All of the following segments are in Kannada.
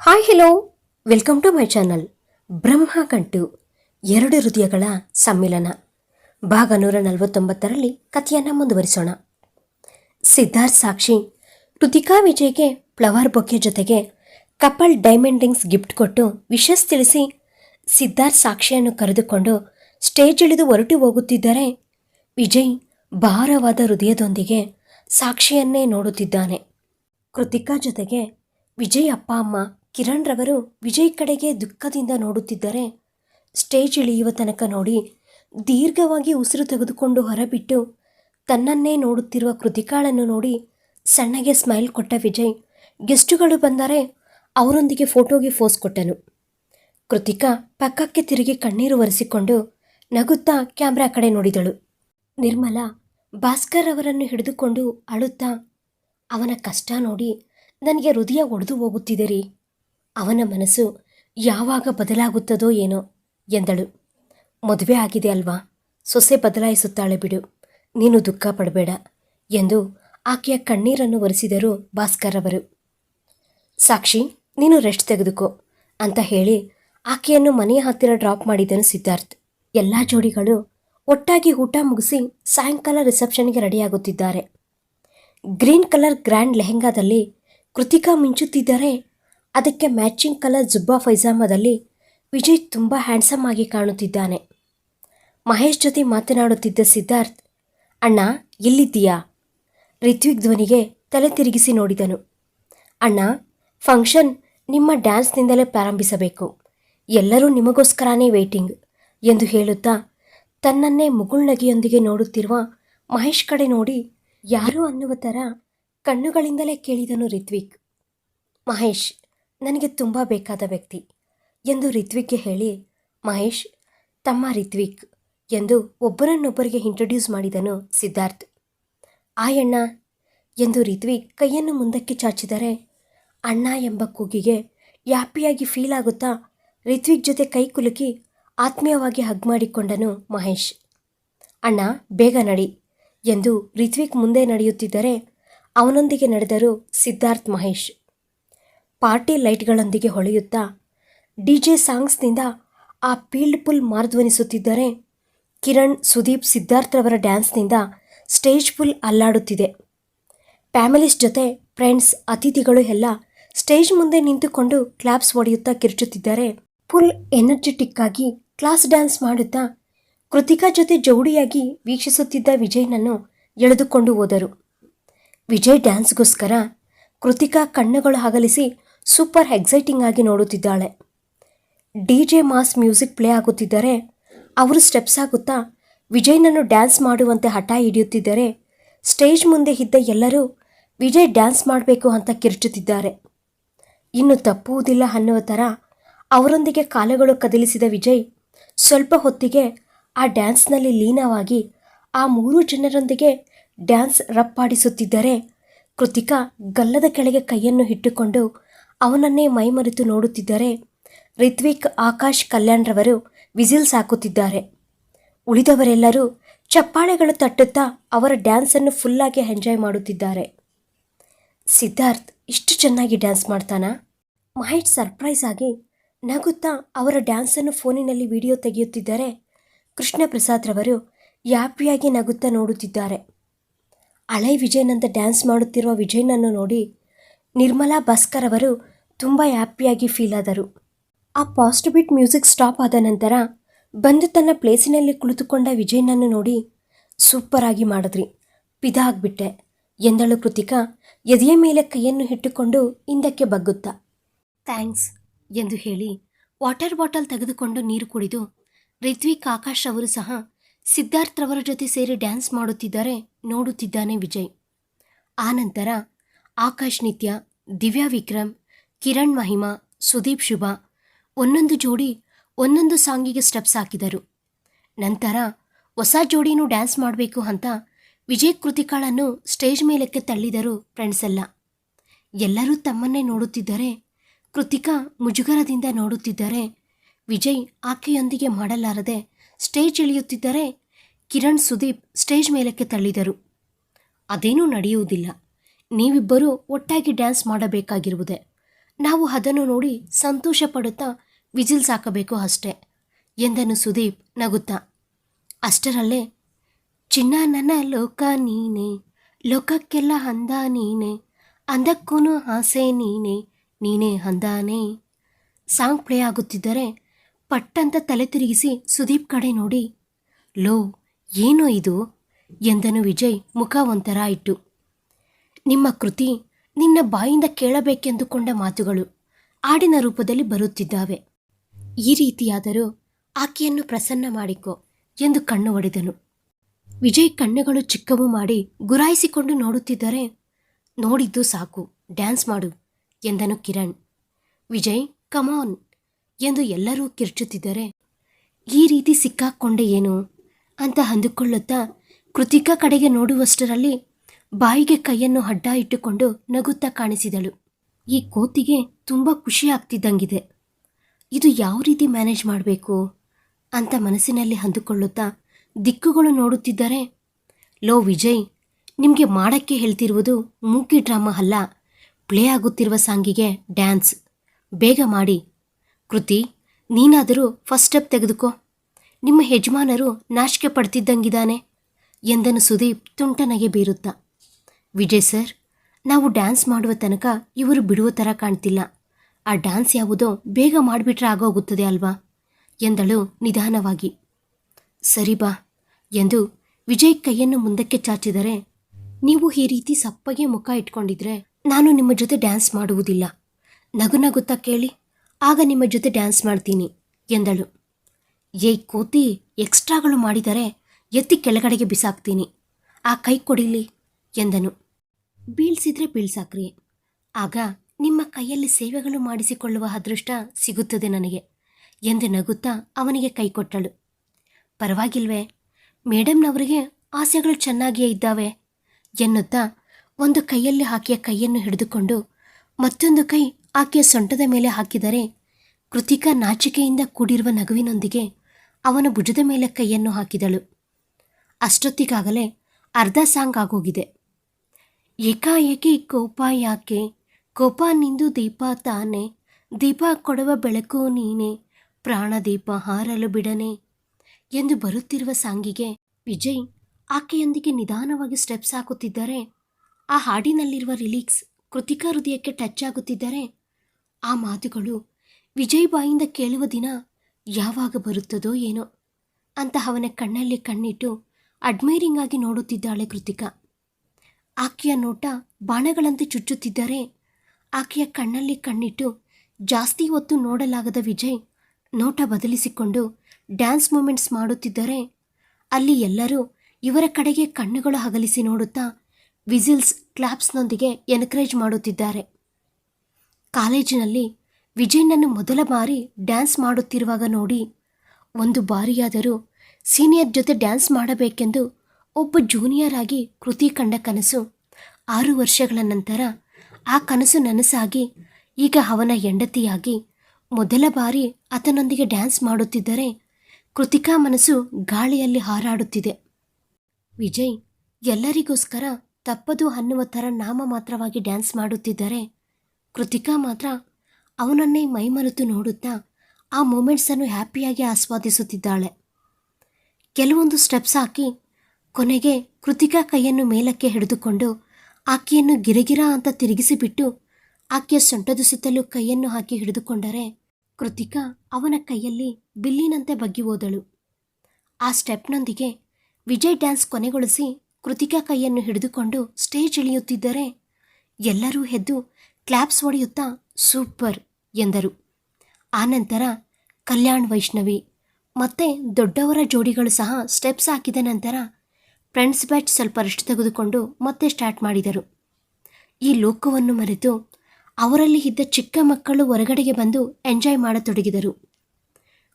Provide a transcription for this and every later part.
Hi hello welcome to my channel Brahmagantu ಎರಡು ಹೃದಯಗಳ ಸಮ್ಮಿಲನ. ಭಾಗ ನೂರ ನಲವತ್ತೊಂಬತ್ತರಲ್ಲಿ ಕಥೆಯನ್ನು ಮುಂದುವರಿಸೋಣ. ಸಿದ್ಧಾರ್ಥ್ ಸಾಕ್ಷಿ, ಕೃತಿಕಾ ವಿಜಯ್ಗೆ ಫ್ಲವರ್ ಬೊಕ್ಕೆ ಜೊತೆಗೆ ಕಪಲ್ ಡೈಮಂಡ್ ರಿಂಗ್ಸ್ ಗಿಫ್ಟ್ ಕೊಟ್ಟು ವಿಶಸ್ ತಿಳಿಸಿ ಸಿದ್ಧಾರ್ಥ್ ಸಾಕ್ಷಿಯನ್ನು ಕರೆದುಕೊಂಡು ಸ್ಟೇಜ್ ಇಳಿದು ಹೊರಟು ಹೋಗುತ್ತಿದ್ದರೆ ವಿಜಯ್ ಭಾರವಾದ ಹೃದಯದೊಂದಿಗೆ ಸಾಕ್ಷಿಯನ್ನೇ ನೋಡುತ್ತಿದ್ದಾನೆ. ಕೃತಿಕಾ ಜೊತೆಗೆ ವಿಜಯ್ ಅಪ್ಪ, ಅಮ್ಮ ಕಿರಣ್ ರವರು ವಿಜಯ್ ಕಡೆಗೆ ದುಃಖದಿಂದ ನೋಡುತ್ತಿದ್ದರೆ ಸ್ಟೇಜ್ ಇಳಿಯುವ ತನಕ ನೋಡಿ ದೀರ್ಘವಾಗಿ ಉಸಿರು ತೆಗೆದುಕೊಂಡು ಹೊರಬಿಟ್ಟು ತನ್ನನ್ನೇ ನೋಡುತ್ತಿರುವ ಕೃತಿಕಾಳನ್ನು ನೋಡಿ ಸಣ್ಣಗೆ ಸ್ಮೈಲ್ ಕೊಟ್ಟ ವಿಜಯ್, ಗೆಸ್ಟುಗಳು ಬಂದರೆ ಅವರೊಂದಿಗೆ ಫೋಟೋಗೆ ಫೋಸ್ ಕೊಟ್ಟನು. ಕೃತಿಕಾ ಪಕ್ಕಕ್ಕೆ ತಿರುಗಿ ಕಣ್ಣೀರು ಒರೆಸಿಕೊಂಡು ನಗುತ್ತಾ ಕ್ಯಾಮ್ರಾ ಕಡೆ ನೋಡಿದಳು. ನಿರ್ಮಲಾ, ಭಾಸ್ಕರ್ ಅವರನ್ನು ಹಿಡಿದುಕೊಂಡು ಅಳುತ್ತಾ, ಅವನ ಕಷ್ಟ ನೋಡಿ ನನಗೆ ಹೃದಯ ಒಡೆದು ಹೋಗುತ್ತಿದೆ ರೀ. ಅವನ ಮನಸ್ಸು ಯಾವಾಗ ಬದಲಾಗುತ್ತದೋ ಏನೋ ಎಂದಳು. ಮದುವೆ ಆಗಿದೆ ಅಲ್ವಾ? ಸೊಸೆ ಬದಲಾಯಿಸುತ್ತಾಳೆ ಬಿಡು. ನೀನು ದುಃಖ ಪಡಬೇಡ ಎಂದು ಆಕೆಯ ಕಣ್ಣೀರನ್ನು ಒರೆಸಿದರು ಭಾಸ್ಕರ್ ಅವರು. ಸಾಕ್ಷಿ, ನೀನು ರೆಸ್ಟ್ ತೆಗೆದುಕೋ ಅಂತ ಹೇಳಿ ಆಕೆಯನ್ನು ಮನೆಯ ಹತ್ತಿರ ಡ್ರಾಪ್ ಮಾಡಿದನು ಸಿದ್ಧಾರ್ಥ್. ಎಲ್ಲ ಜೋಡಿಗಳು ಒಟ್ಟಾಗಿ ಊಟ ಮುಗಿಸಿ ಸಾಯಂಕಾಲ ರಿಸೆಪ್ಷನ್ಗೆ ರೆಡಿಯಾಗುತ್ತಿದ್ದಾರೆ. ಗ್ರೀನ್ ಕಲರ್ ಗ್ರ್ಯಾಂಡ್ ಲೆಹೆಂಗಾದಲ್ಲಿ ಕೃತಿಕಾ ಮಿಂಚುತ್ತಿದ್ದರೆ ಅದಕ್ಕೆ ಮ್ಯಾಚಿಂಗ್ ಕಲರ್ ಜುಬ್ಬಾ ಫೈಜಾಮದಲ್ಲಿ ವಿಜಯ್ ತುಂಬ ಹ್ಯಾಂಡ್ಸಮ್ ಆಗಿ ಕಾಣುತ್ತಿದ್ದಾನೆ. ಮಹೇಶ್ ಜೊತೆ ಮಾತನಾಡುತ್ತಿದ್ದ ಸಿದ್ಧಾರ್ಥ್, ಅಣ್ಣ, ಎಲ್ಲಿದ್ದೀಯಾ? ರಿತ್ವಿಕ್ ಧ್ವನಿಗೆ ತಲೆ ತಿರುಗಿಸಿ ನೋಡಿದನು. ಅಣ್ಣ, ಫಂಕ್ಷನ್ ನಿಮ್ಮ ಡ್ಯಾನ್ಸ್ನಿಂದಲೇ ಪ್ರಾರಂಭಿಸಬೇಕು. ಎಲ್ಲರೂ ನಿಮಗೋಸ್ಕರನೇ ವೇಟಿಂಗ್ ಎಂದು ಹೇಳುತ್ತಾ ತನ್ನನ್ನೇ ಮುಗುಳ್ನಗೆಯೊಂದಿಗೆ ನೋಡುತ್ತಿರುವ ಮಹೇಶ್ ಕಡೆ ನೋಡಿ ಯಾರು ಅನ್ನುವ ಥರ ಕಣ್ಣುಗಳಿಂದಲೇ ಕೇಳಿದನು ರಿತ್ವಿಕ್. ಮಹೇಶ್ ನನಗೆ ತುಂಬ ಬೇಕಾದ ವ್ಯಕ್ತಿ ಎಂದು ರಿತ್ವಿಕ್ಗೆ ಹೇಳಿ, ಮಹೇಶ್, ತಮ್ಮ ರಿತ್ವಿಕ್ ಎಂದು ಒಬ್ಬರನ್ನೊಬ್ಬರಿಗೆ ಇಂಟ್ರೊಡ್ಯೂಸ್ ಮಾಡಿದನು ಸಿದ್ಧಾರ್ಥ್. ಆಯಣ್ಣ ಎಂದು ರಿತ್ವಿಕ್ ಕೈಯನ್ನು ಮುಂದಕ್ಕೆ ಚಾಚಿದರೆ, ಅಣ್ಣ ಎಂಬ ಕೂಗಿಗೆ ಯಾಪಿಯಾಗಿ ಫೀಲ್ ಆಗುತ್ತಾ? ರಿತ್ವಿಕ್ ಜೊತೆ ಕೈ ಕುಲುಕಿ ಆತ್ಮೀಯವಾಗಿ ಹಗ್ ಮಾಡಿಕೊಂಡನು ಮಹೇಶ್. ಅಣ್ಣ, ಬೇಗ ನಡಿ ಎಂದು ರಿತ್ವಿಕ್ ಮುಂದೆ ನಡೆಯುತ್ತಿದ್ದರೆ, ಅವನೊಂದಿಗೆ ನಡೆದರು ಸಿದ್ಧಾರ್ಥ್ ಮಹೇಶ್. ಪಾರ್ಟಿ ಲೈಟ್ಗಳೊಂದಿಗೆ ಹೊಳೆಯುತ್ತಾ ಡಿಜೆ ಸಾಂಗ್ಸ್ನಿಂದ ಆ ಫೀಲ್ಡ್ ಫುಲ್ ಮಾರ್ಧ್ವನಿಸುತ್ತಿದ್ದರೆ ಕಿರಣ್ ಸುದೀಪ್ ಸಿದ್ಧಾರ್ಥ್ರವರ ಡ್ಯಾನ್ಸ್ನಿಂದ ಸ್ಟೇಜ್ ಫುಲ್ ಅಲ್ಲಾಡುತ್ತಿದೆ. ಫ್ಯಾಮಿಲೀಸ್ ಜೊತೆ ಫ್ರೆಂಡ್ಸ್, ಅತಿಥಿಗಳು ಎಲ್ಲ ಸ್ಟೇಜ್ ಮುಂದೆ ನಿಂತುಕೊಂಡು ಕ್ಲಾಪ್ಸ್ ಹೊಡೆಯುತ್ತಾ ಕಿರುಚುತ್ತಿದ್ದಾರೆ. ಫುಲ್ ಎನರ್ಜೆಟಿಕ್ ಆಗಿ ಕ್ಲಾಸ್ ಡ್ಯಾನ್ಸ್ ಮಾಡುತ್ತಾ ಕೃತಿಕಾ ಜೊತೆ ಜೋಡಿಯಾಗಿ ವೀಕ್ಷಿಸುತ್ತಿದ್ದ ವಿಜಯ್ನನ್ನು ಎಳೆದುಕೊಂಡು ಹೋದರು. ವಿಜಯ್ ಡ್ಯಾನ್ಸ್ಗೋಸ್ಕರ ಕೃತಿಕಾ ಕಣ್ಣುಗಳು ಅಗಲಿಸಿ ಸೂಪರ್ ಎಕ್ಸೈಟಿಂಗ್ ಆಗಿ ನೋಡುತ್ತಿದ್ದಾಳೆ. D J mass music play ಆಗುತ್ತಿದ್ದರೆ, ಅವರು ಸ್ಟೆಪ್ಸ್ ಆಗುತ್ತಾ ವಿಜಯ್ನನ್ನು ಡ್ಯಾನ್ಸ್ ಮಾಡುವಂತೆ ಹಠ ಹಿಡಿಯುತ್ತಿದ್ದರೆ, ಸ್ಟೇಜ್ ಮುಂದೆ ಇದ್ದ ಎಲ್ಲರೂ ವಿಜಯ್ ಡ್ಯಾನ್ಸ್ ಮಾಡಬೇಕು ಅಂತ ಕಿರ್ಚುತ್ತಿದ್ದಾರೆ. ಇನ್ನು ತಪ್ಪುವುದಿಲ್ಲ ಅನ್ನುವ ಥರ ಅವರೊಂದಿಗೆ ಕಾಲುಗಳು ಕದಲಿಸಿದ ವಿಜಯ್ ಸ್ವಲ್ಪ ಹೊತ್ತಿಗೆ ಆ ಡ್ಯಾನ್ಸ್ನಲ್ಲಿ ಲೀನವಾಗಿ ಆ ಮೂರು ಜನರೊಂದಿಗೆ ಡ್ಯಾನ್ಸ್ ರಪ್ಪಾಡಿಸುತ್ತಿದ್ದರೆ ಕೃತಿಕಾ ಗಲ್ಲದ ಕೆಳಗೆ ಕೈಯನ್ನು ಇಟ್ಟುಕೊಂಡು ಅವನನ್ನೇ ಮೈಮರೆತು ನೋಡುತ್ತಿದ್ದರೆ ರಿತ್ವಿಕ್ ಆಕಾಶ್ ಕಲ್ಯಾಣ್ರವರು ವಿಸಿಲ್ಸ್ ಹಾಕುತ್ತಿದ್ದಾರೆ ಉಳಿದವರೆಲ್ಲರೂ ಚಪ್ಪಾಳೆಗಳು ತಟ್ಟುತ್ತಾ ಅವರ ಡ್ಯಾನ್ಸನ್ನು ಫುಲ್ಲಾಗಿ ಎಂಜಾಯ್ ಮಾಡುತ್ತಿದ್ದಾರೆ. ಸಿದ್ಧಾರ್ಥ್ ಇಷ್ಟು ಚೆನ್ನಾಗಿ ಡ್ಯಾನ್ಸ್ ಮಾಡ್ತಾನಾ? ಮಹೇಶ್ ಸರ್ಪ್ರೈಸ್ ಆಗಿ ನಗುತ್ತಾ ಅವರ ಡ್ಯಾನ್ಸನ್ನು ಫೋನಿನಲ್ಲಿ ವಿಡಿಯೋ ತೆಗೆಯುತ್ತಿದ್ದರೆ ಕೃಷ್ಣ ಪ್ರಸಾದ್ ರವರು ಯಾಪಿಯಾಗಿ ನಗುತ್ತಾ ನೋಡುತ್ತಿದ್ದಾರೆ. ಹಳೆ ವಿಜಯ್ನಂತ ಡ್ಯಾನ್ಸ್ ಮಾಡುತ್ತಿರುವ ವಿಜಯ್ನನ್ನು ನೋಡಿ ನಿರ್ಮಲಾ ಭಾಸ್ಕರ್ ಅವರು ತುಂಬ ಹ್ಯಾಪಿಯಾಗಿ ಫೀಲ್ ಆದರು. ಆ ಪಾಸ್ಟ್ ಬಿಟ್ ಮ್ಯೂಸಿಕ್ ಸ್ಟಾಪ್ ಆದ ನಂತರ ಬಂದು ತನ್ನ ಪ್ಲೇಸಿನಲ್ಲಿ ಕುಳಿತುಕೊಂಡ ವಿಜಯ್ನನ್ನು ನೋಡಿ ಸೂಪರಾಗಿ ಮಾಡಿದ್ರಿ. ಪಿದ ಆಗ್ಬಿಟ್ಟೆ. ಎಂದಳು ಕೃತಿಕಾ, ಎದೆಯ ಮೇಲೆ ಕೈಯನ್ನು ಇಟ್ಟುಕೊಂಡು ಹಿಂದಕ್ಕೆ ಬಗ್ಗುತ್ತಾ. ಥ್ಯಾಂಕ್ಸ್ ಎಂದು ಹೇಳಿ ವಾಟರ್ ಬಾಟಲ್ ತೆಗೆದುಕೊಂಡು ನೀರು ಕುಡಿದು ರಿತ್ವಿಕ್ ಆಕಾಶ್ ಅವರು ಸಹ ಸಿದ್ಧಾರ್ಥ್ ಅವರ ಜೊತೆ ಸೇರಿ ಡ್ಯಾನ್ಸ್ ಮಾಡುತ್ತಿದ್ದಾರೆ ನೋಡುತ್ತಿದ್ದಾನೆ ವಿಜಯ್. ಆನಂತರ ಆಕಾಶ್ ನಿತ್ಯ ದಿವ್ಯಾ ವಿಕ್ರಮ್, ಕಿರಣ್ ಮಹಿಮಾ, ಸುದೀಪ್ ಶುಭ ಒಂದೊಂದು ಜೋಡಿ, ಒಂದೊಂದು ಸಾಂಗಿಗೆ ಸ್ಟೆಪ್ಸ್ ಹಾಕಿದರು. ನಂತರ ಹೊಸ ಜೋಡಿನೂ ಡ್ಯಾನ್ಸ್ ಮಾಡಬೇಕು ಅಂತ ವಿಜಯ್ ಕೃತಿಕಾಳನ್ನು ಸ್ಟೇಜ್ ಮೇಲಕ್ಕೆ ತಳ್ಳಿದರು ಫ್ರೆಂಡ್ಸ್ ಎಲ್ಲ. ಎಲ್ಲರೂ ತಮ್ಮನ್ನೇ ನೋಡುತ್ತಿದ್ದರೆ, ಕೃತಿಕಾ ಮುಜುಗರದಿಂದ ನೋಡುತ್ತಿದ್ದರೆ, ವಿಜಯ್ ಆಕೆಯೊಂದಿಗೆ ಮಾಡಲಾರದೆ ಸ್ಟೇಜ್ ಇಳಿಯುತ್ತಿದ್ದರೆ ಕಿರಣ್, ಸುದೀಪ್ ಸ್ಟೇಜ್ ಮೇಲಕ್ಕೆ ತಳ್ಳಿದರು. ಅದೇನೂ ನಡೆಯುವುದಿಲ್ಲ. ನೀವಿಬ್ಬರೂ ಒಟ್ಟಾಗಿ ಡ್ಯಾನ್ಸ್ ಮಾಡಬೇಕಾಗಿರುವುದೇ. ನಾವು ಅದನ್ನು ನೋಡಿ ಸಂತೋಷ ಪಡುತ್ತಾ ವಿಜಿಲ್ಸ್ ಹಾಕಬೇಕು ಅಷ್ಟೆ, ಎಂದನು ಸುದೀಪ್ ನಗುತ್ತಾ. ಅಷ್ಟರಲ್ಲೇ ಚಿನ್ನ ನನ್ನ ಲೋಕ ನೀನೆ, ಲೋಕಕ್ಕೆಲ್ಲ ಅಂದ ನೀನೆ ಅಂದಕ್ಕೂ ಆಸೆ ನೀನೆ, ನೀನೇ ಅಂದಾನೆ ಸಾಂಗ್ ಪ್ಲೇ ಆಗುತ್ತಿದ್ದರೆ ಪಟ್ಟಂತ ತಲೆ ತಿರುಗಿಸಿ ಸುದೀಪ್ ಕಡೆ ನೋಡಿ, ಲೋ, ಏನೋ ಇದು, ಎಂದನು ವಿಜಯ್ ಮುಖ ಒಂಥರ ಇಟ್ಟು. ನಿಮ್ಮ ಕೃತಿ ನಿನ್ನ ಬಾಯಿಂದ ಕೇಳಬೇಕೆಂದುಕೊಂಡ ಮಾತುಗಳು ಹಾಡಿನ ರೂಪದಲ್ಲಿ ಬರುತ್ತಿದ್ದಾವೆ. ಈ ರೀತಿಯಾದರೂ ಆಕೆಯನ್ನು ಪ್ರಸನ್ನ ಮಾಡಿಕೊ ಎಂದು ಕಣ್ಣು ಒಡೆದನು. ವಿಜಯ್ ಕಣ್ಣುಗಳು ಚಿಕ್ಕವು ಮಾಡಿ ಗುರಾಯಿಸಿಕೊಂಡು ನೋಡುತ್ತಿದ್ದರೆ, ನೋಡಿದ್ದು ಸಾಕು, ಡ್ಯಾನ್ಸ್ ಮಾಡು ಎಂದನು ಕಿರಣ್. ವಿಜಯ್ ಕಮಾನ್ ಎಂದು ಎಲ್ಲರೂ ಕಿರ್ಚುತ್ತಿದ್ದರೆ, ಈ ರೀತಿ ಸಿಕ್ಕಾಕ್ಕೊಂಡೆ ಏನು ಅಂತ ಅಂದುಕೊಳ್ಳುತ್ತಾ ಕೃತಿಕಾ ಕಡೆಗೆ ನೋಡುವಷ್ಟರಲ್ಲಿ ಬಾಯಿಗೆ ಕೈಯನ್ನು ಅಡ್ಡ ಇಟ್ಟುಕೊಂಡು ನಗುತ್ತಾ ಕಾಣಿಸಿದಳು. ಈ ಕೋತಿಗೆ ತುಂಬ ಖುಷಿ ಆಗ್ತಿದ್ದಂಗಿದೆ. ಇದು ಯಾವ ರೀತಿ ಮ್ಯಾನೇಜ್ ಮಾಡಬೇಕು ಅಂತ ಮನಸ್ಸಿನಲ್ಲಿ ಅಂದುಕೊಳ್ಳುತ್ತಾ ದಿಕ್ಕುಗಳು ನೋಡುತ್ತಿದ್ದರೆ, ಲೋ ವಿಜಯ್, ನಿಮಗೆ ಮಾಡಕ್ಕೆ ಹೇಳ್ತಿರುವುದು ಮೂಕಿ ಡ್ರಾಮಾ ಅಲ್ಲ, ಪ್ಲೇ ಆಗುತ್ತಿರುವ ಸಾಂಗಿಗೆ ಡ್ಯಾನ್ಸ್. ಬೇಗ ಮಾಡಿ. ಕೃತಿ, ನೀನಾದರೂ ಫಸ್ಟ್ ಸ್ಟೆಪ್ ತೆಗೆದುಕೋ. ನಿಮ್ಮ ಯಜಮಾನರು ನಾಶಿಕೆ ಪಡ್ತಿದ್ದಂಗಿದ್ದಾನೆ ಎಂದನು ಸುದೀಪ್ ತುಂಟನಗೆ ಬೀರುತ್ತಾ. ವಿಜಯ್ ಸರ್, ನಾವು ಡ್ಯಾನ್ಸ್ ಮಾಡುವ ತನಕ ಇವರು ಬಿಡುವ ಥರ ಕಾಣ್ತಿಲ್ಲ. ಆ ಡ್ಯಾನ್ಸ್ ಯಾವುದೋ ಬೇಗ ಮಾಡಿಬಿಟ್ರೆ ಆಗೋಗುತ್ತದೆ ಅಲ್ವಾ? ಎಂದಳು ನಿಧಾನವಾಗಿ. ಸರಿ ಬಾ, ಎಂದು ವಿಜಯ್ ಕೈಯನ್ನು ಮುಂದಕ್ಕೆ ಚಾಚಿದರೆ, ನೀವು ಈ ರೀತಿ ಸಪ್ಪಗೆ ಮುಖ ಇಟ್ಕೊಂಡಿದ್ರೆ ನಾನು ನಿಮ್ಮ ಜೊತೆ ಡ್ಯಾನ್ಸ್ ಮಾಡುವುದಿಲ್ಲ. ನಗು ನಗುತ್ತಾ ಕೇಳಿ, ಆಗ ನಿಮ್ಮ ಜೊತೆ ಡ್ಯಾನ್ಸ್ ಮಾಡ್ತೀನಿ, ಎಂದಳು. ಏಯ್ ಕೋತಿ, ಎಕ್ಸ್ಟ್ರಾಗಳು ಮಾಡಿದರೆ ಎತ್ತಿ ಕೆಳಗಡೆಗೆ ಬಿಸಾಕ್ತೀನಿ. ಆ ಕೈ ಕೊಡಿಲಿ, ಎಂದನು. ಬೀಳ್ಸಿದ್ರೆ ಬೀಳ್ಸಾಕ್ರಿ. ಆಗ ನಿಮ್ಮ ಕೈಯಲ್ಲಿ ಸೇವೆಗಳು ಮಾಡಿಸಿಕೊಳ್ಳುವ ಅದೃಷ್ಟ ಸಿಗುತ್ತದೆ ನನಗೆ ಎಂದು ನಗುತ್ತಾ ಅವನಿಗೆ ಕೈ ಕೊಟ್ಟಳು. ಪರವಾಗಿಲ್ವೇ ಮೇಡಮ್ನವರಿಗೆ ಆಸೆಗಳು ಚೆನ್ನಾಗಿಯೇ ಇದ್ದಾವೆ ಎನ್ನುತ್ತಾ ಒಂದು ಕೈಯಲ್ಲಿ ಹಾಕಿಯ ಕೈಯನ್ನು ಹಿಡಿದುಕೊಂಡು ಮತ್ತೊಂದು ಕೈ ಆಕೆಯ ಸೊಂಟದ ಮೇಲೆ ಹಾಕಿದರೆ ಕೃತಿಕಾ ನಾಚಿಕೆಯಿಂದ ಕೂಡಿರುವ ನಗುವಿನೊಂದಿಗೆ ಅವನ ಭುಜದ ಮೇಲೆ ಕೈಯನ್ನು ಹಾಕಿದಳು. ಅಷ್ಟೊತ್ತಿಗಾಗಲೇ ಅರ್ಧ ಸಾಂಗ್ ಆಗೋಗಿದೆ. ಏಕಾಏಕಿ ಕೋಪ ಯಾಕೆ? ಕೋಪ ನಿಂದು ದೀಪ ತಾನೆ. ದೀಪ ಕೊಡುವ ಬೆಳಕು ನೀನೆ. ಪ್ರಾಣದೀಪ ಹಾರಲು ಬಿಡನೆ. ಎಂದು ಬರುತ್ತಿರುವ ಸಾಂಗಿಗೆ ವಿಜಯ್ ಆಕೆಯೊಂದಿಗೆ ನಿಧಾನವಾಗಿ ಸ್ಟೆಪ್ಸ್ ಹಾಕುತ್ತಿದ್ದರೆ, ಆ ಹಾಡಿನಲ್ಲಿರುವ ರಿಲೀಕ್ಸ್ ಕೃತಿಕಾ ಹೃದಯಕ್ಕೆ ಟಚ್ ಆಗುತ್ತಿದ್ದರೆ, ಆ ಮಾತುಗಳು ವಿಜಯ್ ಬಾಯಿಂದ ಕೇಳುವ ದಿನ ಯಾವಾಗ ಬರುತ್ತದೋ ಏನೋ. ಅಂತ ಅವನ ಕಣ್ಣಲ್ಲಿ ಕಣ್ಣಿಟ್ಟು ಅಡ್ಮೈರಿಂಗ್ ಆಗಿ ನೋಡುತ್ತಿದ್ದಾಳೆ ಕೃತಿಕಾ. ಆಕೆಯ ನೋಟ ಬಾಣಗಳಂತೆ ಚುಚ್ಚುತ್ತಿದ್ದರೆ ಆಕೆಯ ಕಣ್ಣಲ್ಲಿ ಕಣ್ಣಿಟ್ಟು ಜಾಸ್ತಿ ಹೊತ್ತು ನೋಡಲಾಗದ ವಿಜಯ್ ನೋಟ ಬದಲಿಸಿಕೊಂಡು ಡ್ಯಾನ್ಸ್ ಮೂಮೆಂಟ್ಸ್ ಮಾಡುತ್ತಿದ್ದರೆ ಅಲ್ಲಿ ಎಲ್ಲರೂ ಇವರ ಕಡೆಗೆ ಕಣ್ಣುಗಳು ಹಗಲಿಸಿ ನೋಡುತ್ತಾ ವಿಸಿಲ್ಸ್ ಕ್ಲಾಪ್ಸ್ನೊಂದಿಗೆ ಎನ್ಕರೇಜ್ ಮಾಡುತ್ತಿದ್ದಾರೆ. ಕಾಲೇಜಿನಲ್ಲಿ ವಿಜಯ್ನನ್ನು ಮೊದಲ ಬಾರಿ ಡ್ಯಾನ್ಸ್ ಮಾಡುತ್ತಿರುವಾಗ ನೋಡಿ ಒಂದು ಬಾರಿಯಾದರೂ ಸೀನಿಯರ್ ಜೊತೆ ಡ್ಯಾನ್ಸ್ ಮಾಡಬೇಕೆಂದು ಒಬ್ಬ ಜೂನಿಯರ್ ಆಗಿ ಕೃತಿ ಕಂಡ ಕನಸು. ಆರು ವರ್ಷಗಳ ನಂತರ ಆ ಕನಸು ನನಸಾಗಿ, ಈಗ ಅವನ ಹೆಂಡತಿಯಾಗಿ ಮೊದಲ ಬಾರಿ ಆತನೊಂದಿಗೆ ಡ್ಯಾನ್ಸ್ ಮಾಡುತ್ತಿದ್ದರೆ ಕೃತಿಕಾ ಮನಸ್ಸು ಗಾಳಿಯಲ್ಲಿ ಹಾರಾಡುತ್ತಿದೆ. ವಿಜಯ್, ಎಲ್ಲರಿಗೋಸ್ಕರ ತಪ್ಪದು ಅನ್ನುವ ಥರ ನಾಮ ಮಾತ್ರವಾಗಿ ಡ್ಯಾನ್ಸ್ ಮಾಡುತ್ತಿದ್ದರೆ ಕೃತಿಕಾ ಮಾತ್ರ ಅವನನ್ನೇ ಮೈಮರೆತು ನೋಡುತ್ತಾ ಆ ಮೂಮೆಂಟ್ಸನ್ನು ಹ್ಯಾಪಿಯಾಗಿ ಆಸ್ವಾದಿಸುತ್ತಿದ್ದಾಳೆ. ಕೆಲವೊಂದು ಸ್ಟೆಪ್ಸ್ ಹಾಕಿ ಕೊನೆಗೆ ಕೃತಿಕಾ ಕೈಯನ್ನು ಮೇಲಕ್ಕೆ ಹಿಡಿದುಕೊಂಡು ಆಕೆಯನ್ನು ಗಿರಗಿರ ಅಂತ ತಿರುಗಿಸಿಬಿಟ್ಟು ಆಕೆಯ ಸೊಂಟದ ಸುತ್ತಲೂ ಕೈಯನ್ನು ಹಾಕಿ ಹಿಡಿದುಕೊಂಡರೆ ಕೃತಿಕಾ ಅವನ ಕೈಯಲ್ಲಿ ಬಿಲ್ಲಿನಂತೆ ಬಗ್ಗಿ ಹೋದಳು. ಆ ಸ್ಟೆಪ್ನೊಂದಿಗೆ ವಿಜಯ್ ಡ್ಯಾನ್ಸ್ ಕೊನೆಗೊಳಿಸಿ ಕೃತಿಕಾ ಕೈಯನ್ನು ಹಿಡಿದುಕೊಂಡು ಸ್ಟೇಜ್ ಇಳಿಯುತ್ತಿದ್ದರೆ ಎಲ್ಲರೂ ಎದ್ದು ಕ್ಲಾಪ್ಸ್ ಹೊಡೆಯುತ್ತಾ ಸೂಪರ್ ಎಂದರು. ಆನಂತರ ಕಲ್ಯಾಣ್ ವೈಷ್ಣವಿ ಮತ್ತೆ ದೊಡ್ಡವರ ಜೋಡಿಗಳು ಸಹ ಸ್ಟೆಪ್ಸ್ ಹಾಕಿದ ನಂತರ ಫ್ರೆಂಡ್ಸ್ ಬ್ಯಾಚ್ ಸ್ವಲ್ಪ ರೆಸ್ಟ್ ತೆಗೆದುಕೊಂಡು ಮತ್ತೆ ಸ್ಟಾರ್ಟ್ ಮಾಡಿದರು. ಈ ಲೋಕವನ್ನು ಮರೆತು ಅವರಲ್ಲಿ ಇದ್ದ ಚಿಕ್ಕ ಮಕ್ಕಳು ಹೊರಗಡೆಗೆ ಬಂದು ಎಂಜಾಯ್ ಮಾಡತೊಡಗಿದರು.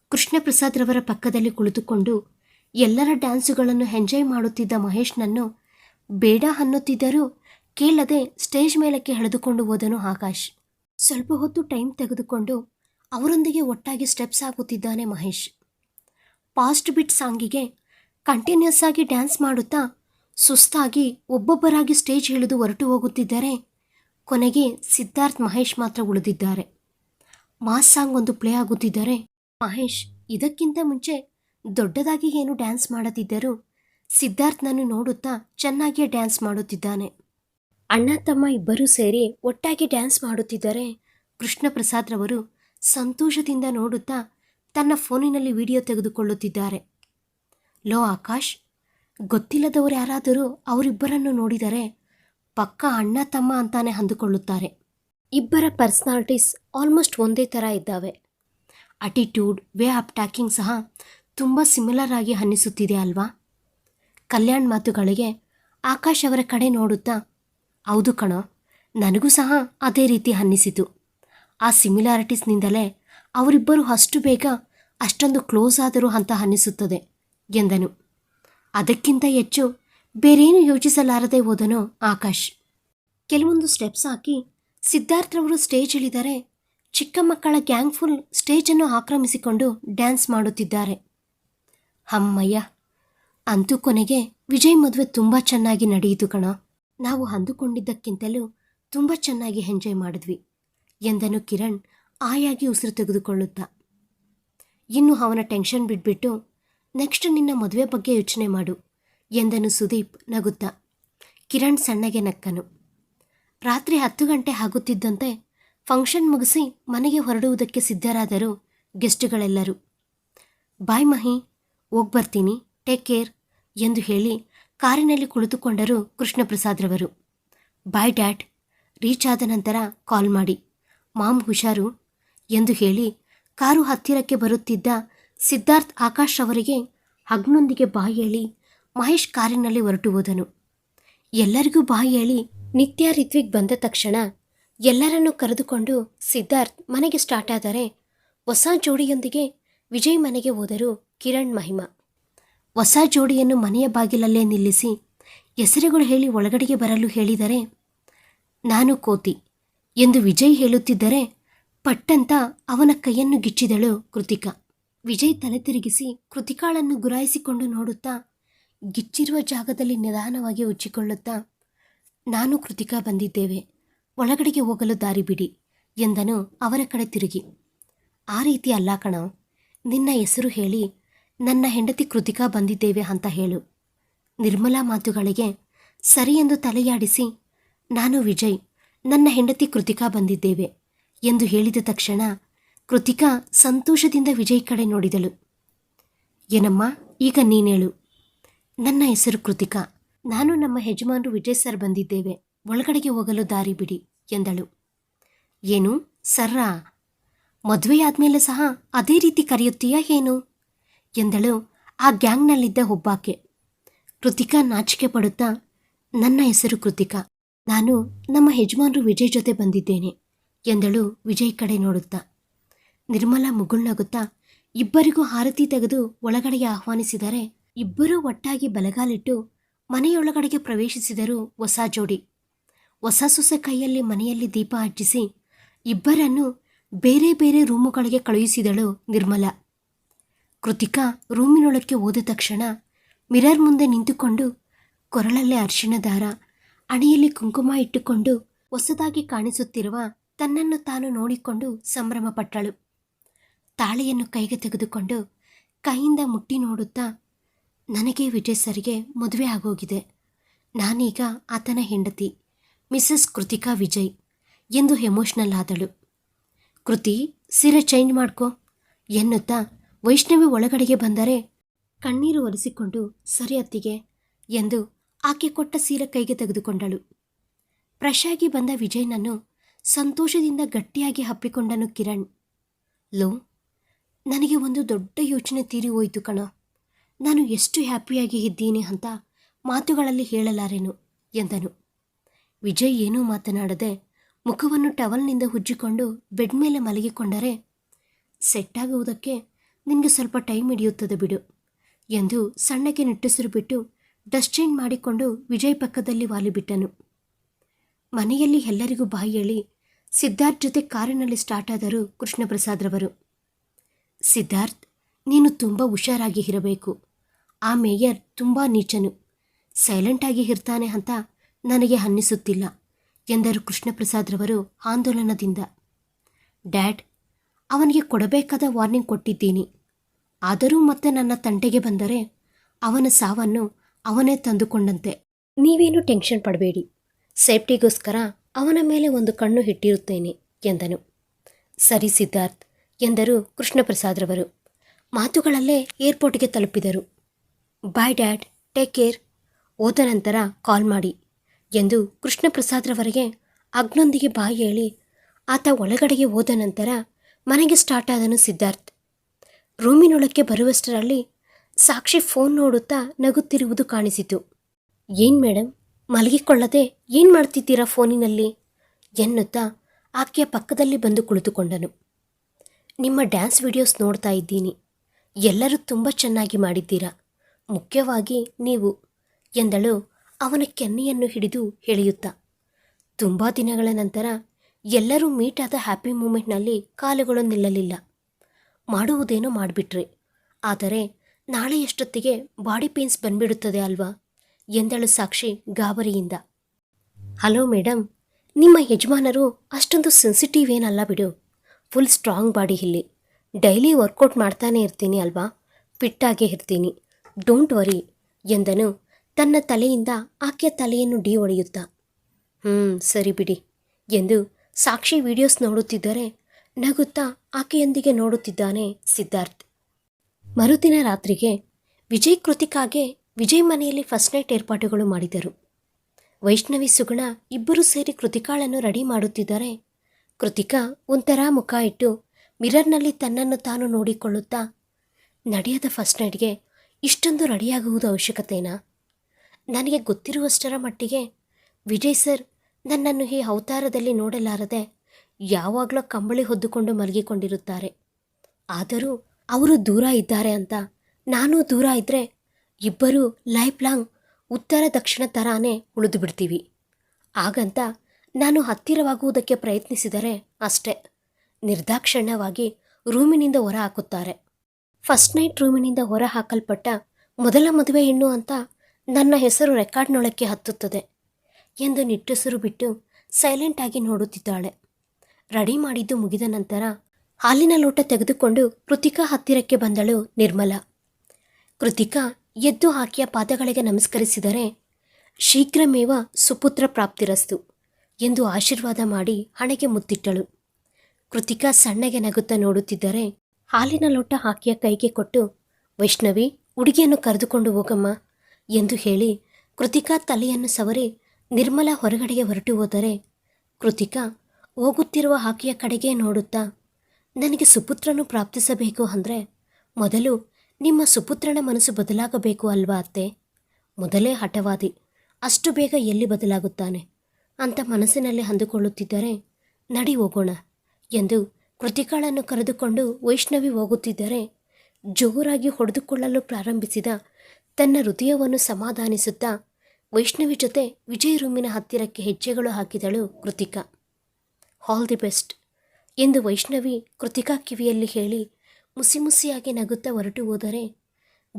ಕೃಷ್ಣ ಪ್ರಸಾದ್ರವರ ಪಕ್ಕದಲ್ಲಿ ಕುಳಿತುಕೊಂಡು ಎಲ್ಲರ ಡ್ಯಾನ್ಸುಗಳನ್ನು ಎಂಜಾಯ್ ಮಾಡುತ್ತಿದ್ದ ಮಹೇಶ್ನನ್ನು ಬೇಡ ಅನ್ನುತ್ತಿದ್ದರೂ ಕೇಳದೆ ಸ್ಟೇಜ್ ಮೇಲಕ್ಕೆ ಎಳೆದುಕೊಂಡು ಹೋದನು ಆಕಾಶ್. ಸ್ವಲ್ಪ ಹೊತ್ತು ಟೈಮ್ ತೆಗೆದುಕೊಂಡು ಅವರೊಂದಿಗೆ ಒಟ್ಟಾಗಿ ಸ್ಟೆಪ್ಸ್ ಹಾಕುತ್ತಿದ್ದಾನೆ ಮಹೇಶ್. ಪಾಸ್ಟ್ ಬಿಟ್ ಸಾಂಗಿಗೆ ಕಂಟಿನ್ಯೂಸ್ ಆಗಿ ಡ್ಯಾನ್ಸ್ ಮಾಡುತ್ತಾ ಸುಸ್ತಾಗಿ ಒಬ್ಬೊಬ್ಬರಾಗಿ ಸ್ಟೇಜ್ ಇಳಿದು ಹೊರಟು ಹೋಗುತ್ತಿದ್ದರೆ ಕೊನೆಗೆ ಸಿದ್ಧಾರ್ಥ್ ಮಹೇಶ್ ಮಾತ್ರ ಉಳಿದಿದ್ದಾರೆ. ಮಾಸ್ ಸಾಂಗ್ ಒಂದು ಪ್ಲೇ ಆಗುತ್ತಿದ್ದರೆ ಮಹೇಶ್ ಇದಕ್ಕಿಂತ ಮುಂಚೆ ದೊಡ್ಡದಾಗಿ ಏನು ಡ್ಯಾನ್ಸ್ ಮಾಡದಿದ್ದರೂ ಸಿದ್ಧಾರ್ಥ್ನನ್ನು ನೋಡುತ್ತಾ ಚೆನ್ನಾಗಿಯೇ ಡ್ಯಾನ್ಸ್ ಮಾಡುತ್ತಿದ್ದಾನೆ. ಅಣ್ಣ, ತಮ್ಮ ಇಬ್ಬರೂ ಸೇರಿ ಒಟ್ಟಾಗಿ ಡ್ಯಾನ್ಸ್ ಮಾಡುತ್ತಿದ್ದರೆ ಕೃಷ್ಣ ಪ್ರಸಾದ್ರವರು ಸಂತೋಷದಿಂದ ನೋಡುತ್ತಾ ತನ್ನ ಫೋನಿನಲ್ಲಿ ವಿಡಿಯೋ ತೆಗೆದುಕೊಳ್ಳುತ್ತಿದ್ದಾರೆ. ಲೋ ಆಕಾಶ್, ಗೊತ್ತಿಲ್ಲದವರು ಯಾರಾದರೂ ಅವರಿಬ್ಬರನ್ನು ನೋಡಿದರೆ ಪಕ್ಕ ಅಣ್ಣ ತಮ್ಮ ಅಂತಾನೆ ಅಂದುಕೊಳ್ಳುತ್ತಾರೆ. ಇಬ್ಬರ ಪರ್ಸ್ನಾಲಿಟೀಸ್ ಆಲ್ಮೋಸ್ಟ್ ಒಂದೇ ಥರ ಇದ್ದಾವೆ. ಅಟಿಟ್ಯೂಡ್ ವೇ ಆಫ್ ಟಾಕಿಂಗ್ ಸಹ ತುಂಬ ಸಿಮಿಲರ್ ಆಗಿ ಅನ್ನಿಸುತ್ತಿದೆ ಅಲ್ವಾ? ಕಲ್ಯಾಣ್ ಮಾತುಗಳಿಗೆ ಆಕಾಶ್ ಅವರ ಕಡೆ ನೋಡುತ್ತಾ, ಹೌದು ಕಣೋ, ನನಗೂ ಸಹ ಅದೇ ರೀತಿ ಅನ್ನಿಸಿತು. ಆ ಸಿಮಿಲಾರಿಟೀಸ್ನಿಂದಲೇ ಅವರಿಬ್ಬರು ಅಷ್ಟು ಬೇಗ ಅಷ್ಟೊಂದು ಕ್ಲೋಸ್ ಆದರು ಅಂತ ಅನ್ನಿಸುತ್ತದೆ. ಎಂದನು. ಅದಕ್ಕಿಂತ ಹೆಚ್ಚು ಬೇರೇನು ಯೋಚಿಸಲಾರದೆ ಹೋದನೋ ಆಕಾಶ್. ಕೆಲವೊಂದು ಸ್ಟೆಪ್ಸ್ ಹಾಕಿ ಸಿದ್ಧಾರ್ಥರವರು ಸ್ಟೇಜ್ ಇಳಿದರೆ ಚಿಕ್ಕ ಮಕ್ಕಳ ಗ್ಯಾಂಗ್ ಫುಲ್ ಸ್ಟೇಜನ್ನು ಆಕ್ರಮಿಸಿಕೊಂಡು ಡ್ಯಾನ್ಸ್ ಮಾಡುತ್ತಿದ್ದಾರೆ. ಅಮ್ಮಯ್ಯ ಅಂತೂ ಕೊನೆಗೆ ವಿಜಯ್ ಮದುವೆ ತುಂಬ ಚೆನ್ನಾಗಿ ನಡೆಯಿತು ಕಣ. ನಾವು ಅಂದುಕೊಂಡಿದ್ದಕ್ಕಿಂತಲೂ ತುಂಬ ಚೆನ್ನಾಗಿ ಎಂಜಾಯ್ ಮಾಡಿದ್ವಿ ಎಂದನು ಕಿರಣ್ ಆಯಾಗಿ ಉಸಿರು ತೆಗೆದುಕೊಳ್ಳುತ್ತಾ. ಇನ್ನು ಅವನ ಟೆನ್ಷನ್ ಬಿಟ್ಬಿಟ್ಟು ನೆಕ್ಸ್ಟ್ ನಿನ್ನ ಮದುವೆ ಬಗ್ಗೆ ಯೋಚನೆ ಮಾಡು ಎಂದನು ಸುದೀಪ್ ನಗುತ್ತಾ. ಕಿರಣ್ ಸಣ್ಣಗೆ ನಕ್ಕನು. ರಾತ್ರಿ ಹತ್ತು ಗಂಟೆ ಆಗುತ್ತಿದ್ದಂತೆ ಫಂಕ್ಷನ್ ಮುಗಿಸಿ ಮನೆಗೆ ಹೊರಡುವುದಕ್ಕೆ ಸಿದ್ಧರಾದರು ಗೆಸ್ಟ್ಗಳೆಲ್ಲರೂ. ಬಾಯ್ ಮಹಿ ಹೋಗ್ಬರ್ತೀನಿ ಟೇಕ್ ಕೇರ್ ಎಂದು ಹೇಳಿ ಕಾರಿನಲ್ಲಿ ಕುಳಿತುಕೊಂಡರು ಕೃಷ್ಣಪ್ರಸಾದ್ರವರು. ಬಾಯ್ ಡ್ಯಾಡ್, ರೀಚ್ ಆದ ನಂತರ ಕಾಲ್ ಮಾಡಿ, ಮಾಮ್ ಹುಷಾರು? ಎಂದು ಹೇಳಿ ಕಾರು ಹತ್ತಿರಕ್ಕೆ ಬರುತ್ತಿದ್ದ ಸಿದ್ಧಾರ್ಥ್ ಆಕಾಶ್ ಅವರಿಗೆ ಹಗ್ನೊಂದಿಗೆ ಬಾಯಿ ಹೇಳಿ ಮಹೇಶ್ ಕಾರಿನಲ್ಲಿ ಹೊರಟು ಹೋದನು ಎಲ್ಲರಿಗೂ ಬಾಯಿ ಹೇಳಿ ನಿತ್ಯ ರಿತ್ವಿಕ್ ಬಂದ ತಕ್ಷಣ ಎಲ್ಲರನ್ನೂ ಕರೆದುಕೊಂಡು ಸಿದ್ಧಾರ್ಥ್ ಮನೆಗೆ ಸ್ಟಾರ್ಟ್ ಆದರೆ ಹೊಸ ಜೋಡಿಯೊಂದಿಗೆ ವಿಜಯ್ ಮನೆಗೆ ಹೋದರು ಕಿರಣ್ ಮಹಿಮ. ಹೊಸ ಜೋಡಿಯನ್ನು ಮನೆಯ ಬಾಗಿಲಲ್ಲೇ ನಿಲ್ಲಿಸಿ ಹೆಸರುಗಳು ಹೇಳಿ ಒಳಗಡೆಗೆ ಬರಲು ಹೇಳಿದರೆ, ನಾನು ಕೋತಿ ಎಂದು ವಿಜಯ್ ಹೇಳುತ್ತಿದ್ದರೆ ಪಟ್ಟಂತ ಅವನ ಕೈಯನ್ನು ಗಿಚ್ಚಿದಳು ಕೃತಿಕಾ. ವಿಜಯ್ ತಲೆ ತಿರುಗಿಸಿ ಕೃತಿಕಾಳನ್ನು ಗುರಾಯಿಸಿಕೊಂಡು ನೋಡುತ್ತಾ ಗಿಚ್ಚಿರುವ ಜಾಗದಲ್ಲಿ ನಿಧಾನವಾಗಿ ಉಚ್ಚಿಕೊಳ್ಳುತ್ತಾ, ನಾನು ಕೃತಿಕಾ ಬಂದಿದ್ದೇವೆ, ಒಳಗಡೆಗೆ ಹೋಗಲು ದಾರಿ ಬಿಡಿ ಎಂದನು ಅವರ ಕಡೆ ತಿರುಗಿ. ಆ ರೀತಿ ಅಲ್ಲ ಕಣ, ನಿನ್ನ ಹೆಸರು ಹೇಳಿ ನನ್ನ ಹೆಂಡತಿ ಕೃತಿಕಾ ಬಂದಿದ್ದೇವೆ ಅಂತ ಹೇಳು. ನಿರ್ಮಲಾ ಮಾತುಗಳಿಗೆ ಸರಿ ಎಂದು ತಲೆಯಾಡಿಸಿ, ನಾನು ವಿಜಯ್, ನನ್ನ ಹೆಂಡತಿ ಕೃತಿಕಾ ಬಂದಿದ್ದೇವೆ ಎಂದು ಹೇಳಿದ ತಕ್ಷಣ ಕೃತಿಕಾ ಸಂತೋಷದಿಂದ ವಿಜಯ್ ಕಡೆ ನೋಡಿದಳು. ಏನಮ್ಮ, ಈಗ ನೀನೇಳು? ನನ್ನ ಹೆಸರು ಕೃತಿಕಾ. ನಾನು ನಮ್ಮ ಯಜಮಾನರು ವಿಜಯ್ ಸರ್ ಬಂದಿದ್ದೇವೆ. ಒಳಗಡೆಗೆ ಹೋಗಲು ದಾರಿ ಬಿಡಿ, ಎಂದಳು. ಏನು, ಸರ್ರಾ? ಮದುವೆಯಾದ್ಮೇಲೆ ಸಹ ಅದೇ ರೀತಿ ಕರೆಯುತ್ತೀಯಾ ಏನು? ಎಂದಳು ಆ ಗ್ಯಾಂಗ್ನಲ್ಲಿದ್ದ ಒಬ್ಬಾಕೆ ಕೃತಿಕಾ ನಾಚಿಕೆ ಪಡುತ್ತಾ, ನನ್ನ ಹೆಸರು ಕೃತಿಕಾ. ನಾನು ನಮ್ಮ ಯಜಮಾನರು ವಿಜಯ್ ಜೊತೆ ಬಂದಿದ್ದೇನೆ, ಎಂದಳು ವಿಜಯ್ ಕಡೆ ನೋಡುತ್ತಾ. ನಿರ್ಮಲಾ ಮುಗುಳ್ನಗುತ್ತಾ ಇಬ್ಬರಿಗೂ ಆರತಿ ತೆಗೆದು ಒಳಗಡೆಗೆ ಆಹ್ವಾನಿಸಿದರೆ ಇಬ್ಬರೂ ಒಟ್ಟಾಗಿ ಬಲಗಾಲಿಟ್ಟು ಮನೆಯೊಳಗಡೆಗೆ ಪ್ರವೇಶಿಸಿದರು ಹೊಸ ಜೋಡಿ. ಹೊಸ ಸೊಸೆ ಕೈಯಲ್ಲಿ ಮನೆಯಲ್ಲಿ ದೀಪ ಹಚ್ಚಿಸಿ ಇಬ್ಬರನ್ನು ಬೇರೆ ಬೇರೆ ರೂಮುಗಳಿಗೆ ಕಳುಹಿಸಿದಳು ನಿರ್ಮಲಾ. ಕೃತಿಕಾ ರೂಮಿನೊಳಕ್ಕೆ ಹೋದ ತಕ್ಷಣ ಮಿರರ್ ಮುಂದೆ ನಿಂತುಕೊಂಡು ಕೊರಳಲ್ಲಿ ಅರಿಶಿಣ ದಾರ, ಅಣೆಯಲ್ಲಿ ಕುಂಕುಮ ಇಟ್ಟುಕೊಂಡು ಹೊಸದಾಗಿ ಕಾಣಿಸುತ್ತಿರುವ ತನ್ನನ್ನು ತಾನು ನೋಡಿಕೊಂಡು ಸಂಭ್ರಮಪಟ್ಟಳು. ತಾಳಿಯನ್ನು ಕೈಗೆ ತೆಗೆದುಕೊಂಡು ಕೈಯಿಂದ ಮುಟ್ಟಿ ನೋಡುತ್ತಾ ನನಗೆ ವಿಜಯ್ ಸರ್ಗೆ ಮದುವೆ ಆಗೋಗಿದೆ. ನಾನೀಗ ಆತನ ಹೆಂಡತಿ ಮಿಸಸ್ ಕೃತಿಕಾ ವಿಜಯ್ ಎಂದು ಎಮೋಷ್ನಲ್ ಆದಳು. ಕೃತಿ, ಸೀರೆ ಚೇಂಜ್ ಮಾಡ್ಕೊ ಎನ್ನುತ್ತಾ ವೈಷ್ಣವಿ ಒಳಗಡೆಗೆ ಬಂದರೆ ಕಣ್ಣೀರು ಒರೆಸಿಕೊಂಡು ಸರಿ ಅತ್ತಿಗೆ ಎಂದು ಆಕೆ ಕೊಟ್ಟ ಸೀರೆ ಕೈಗೆ ತೆಗೆದುಕೊಂಡಳು. ಪ್ರಶಾಗಿ ಬಂದ ವಿಜಯ್ನನ್ನು ಸಂತೋಷದಿಂದ ಗಟ್ಟಿಯಾಗಿ ಹಪ್ಪಿಕೊಂಡನು ಕಿರಣ್. ಲೋ ನನಗೆ ಒಂದು ದೊಡ್ಡ ಯೋಚನೆ ತೀರಿ ಹೋಯಿತು ಕಣ. ನಾನು ಎಷ್ಟು ಹ್ಯಾಪಿಯಾಗಿ ಇದ್ದೀನಿ ಅಂತ ಮಾತುಗಳಲ್ಲಿ ಹೇಳಲಾರೆನು ಎಂದನು. ವಿಜಯ್ ಏನೂ ಮಾತನಾಡದೆ ಮುಖವನ್ನು ಟವಲ್ನಿಂದ ಉಜ್ಜಿಕೊಂಡು ಬೆಡ್ ಮೇಲೆ ಮಲಗಿಕೊಂಡರೆ ಸೆಟ್ಟಾಗುವುದಕ್ಕೆ ನಿನಗೆ ಸ್ವಲ್ಪ ಟೈಮ್ ಹಿಡಿಯುತ್ತದೆ ಬಿಡು ಎಂದು ಸಣ್ಣಕ್ಕೆ ನಿಟ್ಟುಸಿರು ಬಿಟ್ಟು ಡಸ್ಟ್ ಚೇಂಜ್ ಮಾಡಿಕೊಂಡು ವಿಜಯ್ ಪಕ್ಕದಲ್ಲಿ ವಾಲಿಬಿಟ್ಟನು ಮನೆಯಲ್ಲಿ ಎಲ್ಲರಿಗೂ ಬಾಯಿ ಹೇಳಿ ಸಿದ್ಧಾರ್ಥ್ ಜೊತೆ ಕಾರಿನಲ್ಲಿ ಸ್ಟಾರ್ಟ್ ಆದರು ಕೃಷ್ಣ ಪ್ರಸಾದ್ರವರು ಸಿದ್ಧಾರ್ಥ್, ನೀನು ತುಂಬ ಹುಷಾರಾಗಿ ಇರಬೇಕು. ಆ ಮೇಯರ್ ತುಂಬ ನೀಚನು. ಸೈಲೆಂಟಾಗಿ ಇರ್ತಾನೆ ಅಂತ ನನಗೆ ಅನ್ನಿಸುತ್ತಿಲ್ಲ, ಎಂದರು ಕೃಷ್ಣಪ್ರಸಾದ್ರವರು ಆಂದೋಲನದಿಂದ. ಡ್ಯಾಡ್, ಅವನಿಗೆ ಕೊಡಬೇಕಾದ ವಾರ್ನಿಂಗ್ ಕೊಟ್ಟಿದ್ದೀನಿ. ಆದರೂ ಮತ್ತೆ ನನ್ನ ತಂಟೆಗೆ ಬಂದರೆ ಅವನ ಸಾವನ್ನು ಅವನೇ ತಂದುಕೊಂಡಂತೆ. ನೀವೇನು ಟೆನ್ಷನ್ ಪಡಬೇಡಿ. ಸೇಫ್ಟಿಗೋಸ್ಕರ ಅವನ ಮೇಲೆ ಒಂದು ಕಣ್ಣು ಇಟ್ಟಿರುತ್ತೇನೆ, ಎಂದನು. ಸರಿ ಸಿದ್ಧಾರ್ಥ್ ಎಂದರು ಕೃಷ್ಣಪ್ರಸಾದ್ರವರು. ಮಾತುಗಳಲ್ಲೇ ಏರ್ಪೋರ್ಟ್ಗೆ ತಲುಪಿದರು. ಬಾಯ್ ಡ್ಯಾಡ್ ಟೇಕ್ ಕೇರ್ ಹೋದ ನಂತರ ಕಾಲ್ ಮಾಡಿ ಎಂದು ಕೃಷ್ಣಪ್ರಸಾದ್ರವರಿಗೆ ಅಗ್ನೊಂದಿಗೆ ಬಾಯಿ ಹೇಳಿ, ಆತ ಒಳಗಡೆಗೆ ಹೋದ ನಂತರ ಮನೆಗೆ ಸ್ಟಾರ್ಟ್ ಆದನು ಸಿದ್ಧಾರ್ಥ್. ರೂಮಿನೊಳಕ್ಕೆ ಬರುವಷ್ಟರಲ್ಲಿ ಸಾಕ್ಷಿ ಫೋನ್ ನೋಡುತ್ತಾ ನಗುತ್ತಿರುವುದು ಕಾಣಿಸಿತು. ಏನ್ ಮೇಡಮ್ ಮಲಗಿಕೊಳ್ಳದೆ ಏನು ಮಾಡ್ತಿದ್ದೀರಾ ಫೋನಿನಲ್ಲಿ? ಎನ್ನುತ್ತಾ ಆಕೆಯ ಪಕ್ಕದಲ್ಲಿ ಬಂದು ಕುಳಿತುಕೊಂಡನು. ನಿಮ್ಮ ಡ್ಯಾನ್ಸ್ ವಿಡಿಯೋಸ್ ನೋಡ್ತಾ ಇದ್ದೀನಿ. ಎಲ್ಲರೂ ತುಂಬ ಚೆನ್ನಾಗಿ ಮಾಡಿದ್ದೀರಾ? ಮುಖ್ಯವಾಗಿ ನೀವು. ಎಂದಳು ಅವನ ಕೆನ್ನೆಯನ್ನು ಹಿಡಿದು ಎಳೆಯುತ್ತಾ. ತುಂಬ ದಿನಗಳ ನಂತರ ಎಲ್ಲರೂ ಮೀಟ್ ಆದ ಹ್ಯಾಪಿ ಮೂಮೆಂಟ್ನಲ್ಲಿ ಕಾಲುಗಳು ನಿಲ್ಲಲಿಲ್ಲ. ಮಾಡುವುದೇನೋ ಮಾಡಿಬಿಟ್ರಿ. ಆದರೆ ನಾಳೆ ಎಷ್ಟೊತ್ತಿಗೆ ಬಾಡಿ ಪೇನ್ಸ್ ಬಂದ್ಬಿಡುತ್ತದೆ ಅಲ್ವಾ? ಎಂದಳು ಸಾಕ್ಷಿ ಗಾಬರಿಯಿಂದ. ಹಲೋ ಮೇಡಮ್ ನಿಮ್ಮ ಯಜಮಾನರು ಅಷ್ಟೊಂದು ಸೆನ್ಸಿಟಿವ್ ಏನಲ್ಲ ಬಿಡು. ಫುಲ್ ಸ್ಟ್ರಾಂಗ್ ಬಾಡಿ ಇಲ್ಲಿ. ಡೈಲಿ ವರ್ಕೌಟ್ ಮಾಡ್ತಾನೆ ಇರ್ತೀನಿ ಅಲ್ವಾ? ಫಿಟ್ಟಾಗೇ ಇರ್ತೀನಿ. ಡೋಂಟ್ ವರಿ ಎಂದನು ತನ್ನ ತಲೆಯಿಂದ ಆಕೆಯ ತಲೆಯನ್ನು ಡಿ ಒಡೆಯುತ್ತಾ ಹ್ಞೂ ಸರಿ ಬಿಡಿ ಎಂದು ಸಾಕ್ಷಿ ವಿಡಿಯೋಸ್ ನೋಡುತ್ತಿದ್ದರೆ ನಗುತ್ತಾ ಆಕೆಯೊಂದಿಗೆ ನೋಡುತ್ತಿದ್ದಾನೆ ಸಿದ್ಧಾರ್ಥ್. ಮರುದಿನ ರಾತ್ರಿಗೆ ವಿಜಯ್ ಕೃತಿಕಾಗೆ ವಿಜಯ್ ಮನೆಯಲ್ಲಿ ಫಸ್ಟ್ ನೈಟ್ ಏರ್ಪಾಟುಗಳು ಮಾಡಿದರು. ವೈಷ್ಣವಿ ಸುಗುಣ ಇಬ್ಬರೂ ಸೇರಿ ಕೃತಿಕಾಳನ್ನು ರೆಡಿ ಮಾಡುತ್ತಿದ್ದರೆ ಕೃತಿಕಾ ಒಂಥರ ಮುಖ ಇಟ್ಟು ಮಿರರ್ನಲ್ಲಿ ತನ್ನನ್ನು ತಾನು ನೋಡಿಕೊಳ್ಳುತ್ತಾ ನಡೆಯದ ಫಸ್ಟ್ ನೈಟ್ಗೆ ಇಷ್ಟೊಂದು ರೆಡಿಯಾಗುವುದು ಅವಶ್ಯಕತೆನಾ? ನನಗೆ ಗೊತ್ತಿರುವಷ್ಟರ ಮಟ್ಟಿಗೆ ವಿಜಯ್ ಸರ್ ನನ್ನನ್ನು ಈ ಅವತಾರದಲ್ಲಿ ನೋಡಲಾರದೆ ಯಾವಾಗಲೂ ಕಂಬಳಿ ಹೊದ್ದುಕೊಂಡು ಮಲಗಿಕೊಂಡಿರುತ್ತಾರೆ. ಆದರೂ ಅವರು ದೂರ ಇದ್ದಾರೆ ಅಂತ ನಾನು ದೂರ ಇದ್ದರೆ ಇಬ್ಬರೂ ಲೈಫ್ ಲಾಂಗ್ ಉತ್ತರ ದಕ್ಷಿಣ ಥರಾನೇ ಉಳಿದು ಬಿಡ್ತೀವಿ. ಹಾಗಂತ ನಾನು ಹತ್ತಿರವಾಗುವುದಕ್ಕೆ ಪ್ರಯತ್ನಿಸಿದರೆ ಅಷ್ಟೇ. ನಿರ್ದಾಕ್ಷಿಣ್ಯವಾಗಿ ರೂಮಿನಿಂದ ಹೊರ ಹಾಕುತ್ತಾರೆ. ಫಸ್ಟ್ ನೈಟ್ ರೂಮಿನಿಂದ ಹೊರ ಹಾಕಲ್ಪಟ್ಟ ಮೊದಲ ಮದುವೆ ಹೆಣ್ಣು ಅಂತ ನನ್ನ ಹೆಸರು ರೆಕಾರ್ಡ್ನೊಳಕ್ಕೆ ಹತ್ತುತ್ತದೆ ಎಂದು ನಿಟ್ಟುಸಿರು ಬಿಟ್ಟು ಸೈಲೆಂಟಾಗಿ ನೋಡುತ್ತಿದ್ದಾಳೆ. ರೆಡಿ ಮಾಡಿದ್ದು ಮುಗಿದ ನಂತರ ಹಾಲಿನ ಲೋಟ ತೆಗೆದುಕೊಂಡು ಕೃತಿಕಾ ಹತ್ತಿರಕ್ಕೆ ಬಂದಳು ನಿರ್ಮಲ. ಕೃತಿಕಾ ಎದ್ದು ಹಾಕಿಯ ಪಾದಗಳಿಗೆ ನಮಸ್ಕರಿಸಿದರೆ ಶೀಘ್ರಮೇವ ಸುಪುತ್ರ ಪ್ರಾಪ್ತಿರಸ್ತು. ಎಂದು ಆಶೀರ್ವಾದ ಮಾಡಿ ಹಣೆಗೆ ಮುತ್ತಿಟ್ಟಳು. ಕೃತಿಕಾ ಸಣ್ಣಗೆ ನಗುತ್ತಾ ನೋಡುತ್ತಿದ್ದರೆ ಹಾಲಿನ ಲೋಟ ಹಾಕಿಯ ಕೈಗೆ ಕೊಟ್ಟು, ವೈಷ್ಣವಿ ಹುಡುಗಿಯನ್ನು ಕರೆದುಕೊಂಡು ಹೋಗಮ್ಮ ಎಂದು ಹೇಳಿ ಕೃತಿಕಾ ತಲೆಯನ್ನು ಸವರಿ ನಿರ್ಮಲ ಹೊರಗಡೆಗೆ ಹೊರಟು ಹೋದರೆ ಕೃತಿಕಾ ಹೋಗುತ್ತಿರುವ ಹಾಕಿಯ ಕಡೆಗೆ ನೋಡುತ್ತಾ, ನನಗೆ ಸುಪುತ್ರನು ಪ್ರಾಪ್ತಿಸಬೇಕು ಅಂದರೆ ಮೊದಲು ನಿಮ್ಮ ಸುಪುತ್ರನ ಮನಸ್ಸು ಬದಲಾಗಬೇಕು ಅಲ್ವಾ ಅತ್ತೆ? ಮೊದಲೇ ಹಠವಾದಿ, ಅಷ್ಟು ಬೇಗ ಎಲ್ಲಿ ಬದಲಾಗುತ್ತಾನೆ? ಅಂತ ಮನಸ್ಸಿನಲ್ಲಿ ಅಂದುಕೊಳ್ಳುತ್ತಿದ್ದರೆ, ನಡಿ ಹೋಗೋಣ ಎಂದು ಕೃತಿಕಾಳನ್ನು ಕರೆದುಕೊಂಡು ವೈಷ್ಣವಿ ಹೋಗುತ್ತಿದ್ದರೆ, ಜೋರಾಗಿ ಹೊಡೆದುಕೊಳ್ಳಲು ಪ್ರಾರಂಭಿಸಿದ ತನ್ನ ಹೃದಯವನ್ನು ಸಮಾಧಾನಿಸುತ್ತಾ ವೈಷ್ಣವಿ ಜೊತೆ ವಿಜಯ್ ರೂಮಿನ ಹತ್ತಿರಕ್ಕೆ ಹೆಜ್ಜೆಗಳು ಹಾಕಿದಳು ಕೃತಿಕಾ. ಆಲ್ ದಿ ಬೆಸ್ಟ್ ಎಂದು ವೈಷ್ಣವಿ ಕೃತಿಕಾ ಕಿವಿಯಲ್ಲಿ ಹೇಳಿ ಮುಸಿಮುಸಿಯಾಗಿ ನಗುತ್ತಾ ಹೊರಟು ಹೋದರೆ,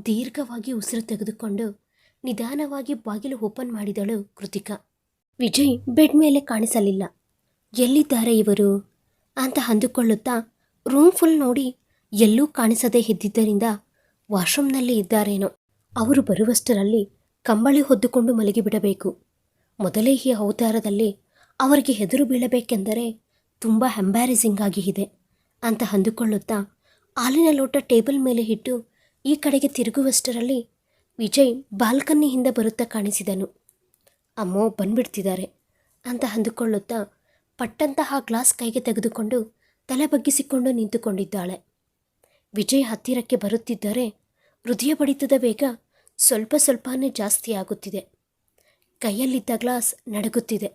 ದೀರ್ಘವಾಗಿ ಉಸಿರು ತೆಗೆದುಕೊಂಡು ನಿಧಾನವಾಗಿ ಬಾಗಿಲು ಓಪನ್ ಮಾಡಿದಳು ಕೃತಿಕಾ. ವಿಜಯ್ ಬೆಡ್ ಮೇಲೆ ಕಾಣಿಸಲಿಲ್ಲ. ಎಲ್ಲಿದ್ದಾರೆ ಇವರು? ಅಂತ ಅಂದುಕೊಳ್ಳುತ್ತಾ ರೂಮ್ ಫುಲ್ ನೋಡಿ ಎಲ್ಲೂ ಕಾಣಿಸದೇ ಇದ್ದಿದ್ದರಿಂದ ವಾಶ್ರೂಮ್ನಲ್ಲಿ ಇದ್ದಾರೇನೋ. ಅವರು ಬರುವಷ್ಟರಲ್ಲಿ ಕಂಬಳಿ ಹೊದ್ದುಕೊಂಡು ಮಲಗಿಬಿಡಬೇಕು. ಮೊದಲೇ ಈ ಅವತಾರದಲ್ಲಿ ಅವರಿಗೆ ಹೆದರು ಬೀಳಬೇಕೆಂದರೆ ತುಂಬ ಎಂಬ್ಯಾರೆಸಿಂಗ್ ಆಗಿ ಇದೆ ಅಂತ ಅಂದುಕೊಳ್ಳುತ್ತಾ ಹಾಲಿನ ಲೋಟ ಟೇಬಲ್ ಮೇಲೆ ಇಟ್ಟು ಈ ಕಡೆಗೆ ತಿರುಗುವಷ್ಟರಲ್ಲಿ ವಿಜಯ್ ಬಾಲ್ಕನಿಯಿಂದ ಬರುತ್ತಾ ಕಾಣಿಸಿದನು. ಅಮ್ಮೋ ಬಂದ್ಬಿಡ್ತಿದ್ದಾರೆ ಅಂತ ಅಂದುಕೊಳ್ಳುತ್ತಾ ಪಟ್ಟಂತಹ ಗ್ಲಾಸ್ ಕೈಗೆ ತೆಗೆದುಕೊಂಡು ತಲೆ ಬಗ್ಗಿಸಿಕೊಂಡು ನಿಂತುಕೊಂಡಿದ್ದಾಳೆ. ವಿಜಯ್ ಹತ್ತಿರಕ್ಕೆ ಬರುತ್ತಿದ್ದರೆ ಹೃದಯ ಬಡಿತದ ವೇಗ ಸ್ವಲ್ಪ ಸ್ವಲ್ಪನೇ ಜಾಸ್ತಿ ಆಗುತ್ತಿದೆ. ಕೈಯಲ್ಲಿದ್ದ ಗ್ಲಾಸ್ ನಡಗುತ್ತಿದೆ.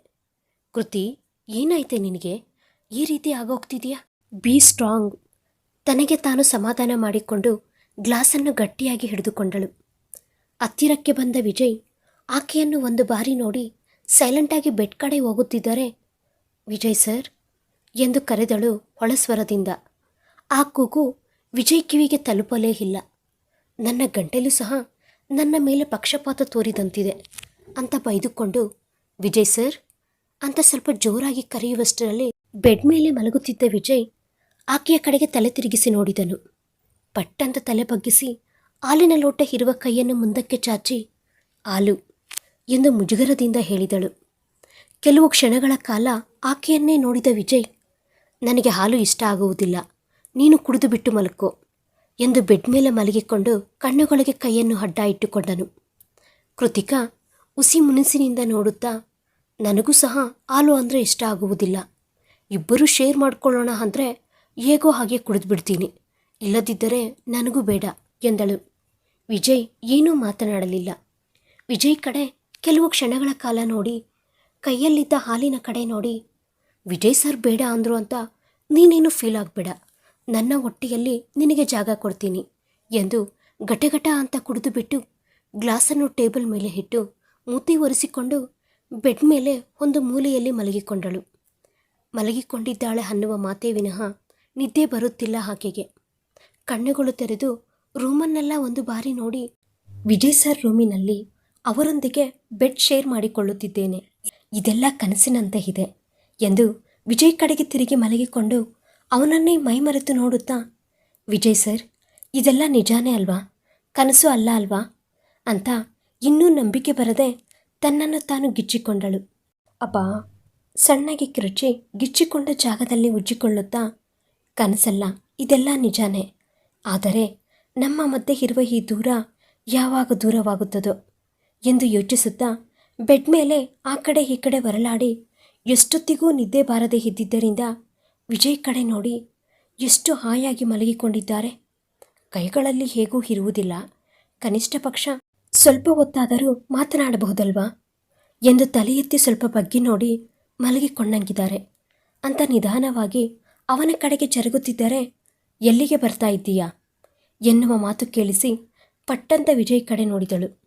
ಕೃತಿ, ಏನಾಯ್ತೆ ನಿನಗೆ? ಈ ರೀತಿ ಆಗೋಗ್ತಿದೆಯಾ? Be strong. ತನಗೆ ತಾನು ಸಮಾಧಾನ ಮಾಡಿಕೊಂಡು ಗ್ಲಾಸನ್ನು ಗಟ್ಟಿಯಾಗಿ ಹಿಡಿದುಕೊಂಡಳು. ಹತ್ತಿರಕ್ಕೆ ಬಂದ ವಿಜಯ್ ಆಕೆಯನ್ನು ಒಂದು ಬಾರಿ ನೋಡಿ ಸೈಲೆಂಟಾಗಿ ಬೆಡ್ ಕಡೆ ಹೋಗುತ್ತಿದ್ದರೆ, ವಿಜಯ್ ಸರ್, ಎಂದು ಕರೆದಳು ಹೊಳಸ್ವರದಿಂದ. ಆ ಕೂಗು ವಿಜಯ್ ಕಿವಿಗೆ ತಲುಪಲೇ ಇಲ್ಲ. ನನ್ನ ಗಂಟೆಲೂ ಸಹ ನನ್ನ ಮೇಲೆ ಪಕ್ಷಪಾತ ತೋರಿದಂತಿದೆ ಅಂತ ಬೈದುಕೊಂಡು, ವಿಜಯ್ ಸರ್, ಅಂತ ಸ್ವಲ್ಪ ಜೋರಾಗಿ ಕರೆಯುವಷ್ಟರಲ್ಲಿ ಬೆಡ್ ಮೇಲೆ ಮಲಗುತ್ತಿದ್ದ ವಿಜಯ್ ಆಕೆಯ ಕಡೆಗೆ ತಲೆ ತಿರುಗಿಸಿ ನೋಡಿದನು. ಪಟ್ಟಂತ ತಲೆ ಬಗ್ಗಿಸಿ ಹಾಲಿನ ಲೋಟ ಇರುವ ಕೈಯನ್ನು ಮುಂದಕ್ಕೆ ಚಾಚಿ ಹಾಲು ಎಂದು ಮುಜುಗರದಿಂದ ಹೇಳಿದಳು. ಕೆಲವು ಕ್ಷಣಗಳ ಕಾಲ ಆಕೆಯನ್ನೇ ನೋಡಿದ ವಿಜಯ್, ನನಗೆ ಹಾಲು ಇಷ್ಟ ಆಗುವುದಿಲ್ಲ. ನೀನು ಕುಡಿದು ಬಿಟ್ಟು ಮಲಕ್ಕೋ ಎಂದು ಬೆಡ್ ಮೇಲೆ ಮಲಗಿಕೊಂಡು ಕಣ್ಣುಗಳಿಗೆ ಕೈಯನ್ನು ಅಡ್ಡ ಇಟ್ಟುಕೊಂಡನು. ಕೃತಿಕಾ ಉಸಿ ಮುನಿಸಿನಿಂದ ನೋಡುತ್ತಾ, ನನಗೂ ಸಹ ಹಾಲು ಅಂದರೆ ಇಷ್ಟ ಆಗುವುದಿಲ್ಲ. ಇಬ್ಬರೂ ಶೇರ್ ಮಾಡ್ಕೊಳ್ಳೋಣ ಅಂದರೆ ಹೇಗೋ ಹಾಗೆ ಕುಡಿದು ಬಿಡ್ತೀನಿ. ಇಲ್ಲದಿದ್ದರೆ ನನಗೂ ಬೇಡ ಎಂದಳು. ವಿಜಯ್ ಏನೂ ಮಾತನಾಡಲಿಲ್ಲ. ವಿಜಯ್ ಕಡೆ ಕೆಲವು ಕ್ಷಣಗಳ ಕಾಲ ನೋಡಿ, ಕೈಯಲ್ಲಿದ್ದ ಹಾಲಿನ ಕಡೆ ನೋಡಿ, ವಿಜಯ್ ಸರ್ ಬೇಡ ಅಂದರು ಅಂತ ನೀನೇನು ಫೀಲ್ ಆಗಬೇಡ. ನನ್ನ ಹೊಟ್ಟೆಯಲ್ಲಿ ನಿನಗೆ ಜಾಗ ಕೊಡ್ತೀನಿ ಎಂದು ಗಟಗಟ ಅಂತ ಕುಡಿದು ಬಿಟ್ಟು ಗ್ಲಾಸನ್ನು ಟೇಬಲ್ ಮೇಲೆ ಇಟ್ಟು ಮೂತಿ ಒರೆಸಿಕೊಂಡು ಬೆಡ್ ಮೇಲೆ ಒಂದು ಮೂಲೆಯಲ್ಲಿ ಮಲಗಿಕೊಂಡಳು. ಮಲಗಿಕೊಂಡಿದ್ದಾಳೆ ಅನ್ನುವ ಮಾತೇ ವಿನಃ ನಿದ್ದೆ ಬರುತ್ತಿಲ್ಲ ಆಕೆಗೆ. ಕಣ್ಣುಗಳು ತೆರೆದು ರೂಮನ್ನೆಲ್ಲ ಒಂದು ಬಾರಿ ನೋಡಿ ವಿಜಯ್ ಸರ್ ರೂಮಿನಲ್ಲಿ ಅವರೊಂದಿಗೆ ಬೆಡ್ ಶೇರ್ ಮಾಡಿಕೊಳ್ಳುತ್ತಿದ್ದೇನೆ. ಇದೆಲ್ಲ ಕನಸಿನಂತೆ ಇದೆ ಎಂದು ವಿಜಯ್ ಕಡೆಗೆ ತಿರುಗಿ ಮಲಗಿಕೊಂಡು ಅವನನ್ನೇ ಮೈಮರೆತು ನೋಡುತ್ತಾ, ವಿಜಯ್ ಸರ್, ಇದೆಲ್ಲ ನಿಜಾನೇ ಅಲ್ವಾ? ಕನಸು ಅಲ್ಲ ಅಲ್ವಾ? ಅಂತ ಇನ್ನೂ ನಂಬಿಕೆ ಬರದೆ ತನ್ನನ್ನು ತಾನು ಗಿಚ್ಚಿಕೊಂಡಳು. ಅಪ್ಪ ಸಣ್ಣಗೆ ಕಿರುಚಿ ಗಿಚ್ಚಿಕೊಂಡ ಜಾಗದಲ್ಲಿ ಉಜ್ಜಿಕೊಳ್ಳುತ್ತಾ, ಕನಸಲ್ಲ, ಇದೆಲ್ಲ ನಿಜಾನೇ. ಆದರೆ ನಮ್ಮ ಮಧ್ಯೆ ಇರುವ ಈ ದೂರ ಯಾವಾಗ ದೂರವಾಗುತ್ತದೋ? ಎಂದು ಯೋಚಿಸುತ್ತಾ ಬೆಡ್ ಮೇಲೆ ಆ ಕಡೆ ಈ ಕಡೆ ಹೊರಲಾಡಿ ಎಷ್ಟೊತ್ತಿಗೂ ನಿದ್ದೆ ಬಾರದೆ ಇದ್ದಿದ್ದರಿಂದ ವಿಜಯ್ ಕಡೆ ನೋಡಿ ಎಷ್ಟು ಹಾಯಾಗಿ ಮಲಗಿಕೊಂಡಿದ್ದಾರೆ. ಕೈಗಳಲ್ಲಿ ಹೇಗೂ ಇರುವುದಿಲ್ಲ. ಕನಿಷ್ಠ ಪಕ್ಷ ಸ್ವಲ್ಪ ಹೊತ್ತಾದರೂ ಮಾತನಾಡಬಹುದಲ್ವಾ ಎಂದು ತಲೆ ಎತ್ತಿ ಸ್ವಲ್ಪ ಬಗ್ಗಿ ನೋಡಿ ಮಲಗಿಕೊಂಡಂಗಿದ್ದಾರೆ. ಅಂತ ನಿಧಾನವಾಗಿ ಅವನ ಕಡೆಗೆ ಜರುಗುತ್ತಿದ್ದರೆ, ಎಲ್ಲಿಗೆ ಬರ್ತಾ ಇದ್ದೀಯಾ? ಎನ್ನುವ ಮಾತು ಕೇಳಿಸಿ ಪಟ್ಟಂತ ವಿಜಯ್ ಕಡೆ ನೋಡಿದಳು.